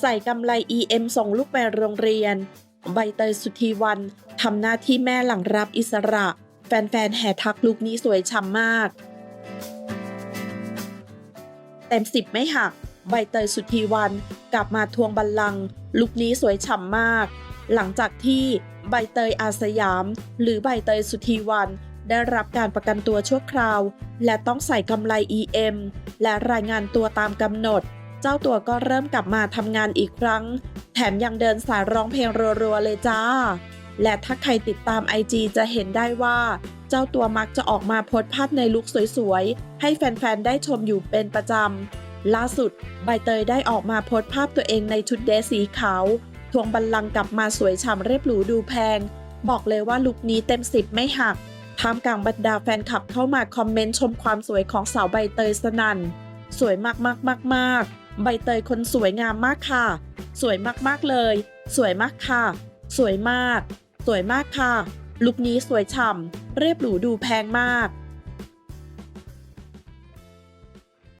ใส่กำไร EM ส่งลูกไปโรงเรียน ใบเตยสุธีวันทำหน้าที่แม่หลังรับอิสระ แฟนๆแห่ทักลุกนี้สวยช่ำมาก เต็มสิบไม่หัก ใบเตยสุธีวันกลับมาทวงบัลลังก์ลุกนี้สวยฉ่ำมาก หลังจากที่ใบเตยอาสยาม หรือใบเตยสุธีวัน ได้รับการประกันตัวชั่วคราว และต้องใส่กำไร EM และรายงานตัวตามกำหนด เจ้าตัวก็เริ่มกลับมาทำงานอีกครั้ง แถมยังเดินสายร้องเพลงรัวๆเลยจ้า และถ้าใครติดตาม IG จะเห็นได้ว่า เจ้าตัวมักจะออกมาโพสภาพในลุคสวยๆ ให้แฟนๆ ได้ชมอยู่เป็นประจำ ล่าสุด ใบเตยได้ออกมาโพสภาพตัวเองในชุดเดรสสีขาวทวงบัลลังก์กลับมาสวยฉ่ำเรียบหรูดูแพง บอกเลยว่าลุคนี้เต็มสิบไม่หัก ท่ามกลางบรรดาแฟนคลับเข้ามาคอมเมนต์ชมความสวยของสาวใบเตยสนั่น สวยมากมากมากมากใบเตยคนสวยงามมากค่ะ สวยมากมากเลย สวยมากค่ะ สวยมาก สวยมากค่ะ ลุคนี้สวยฉ่ำเรียบหรูดูแพงมาก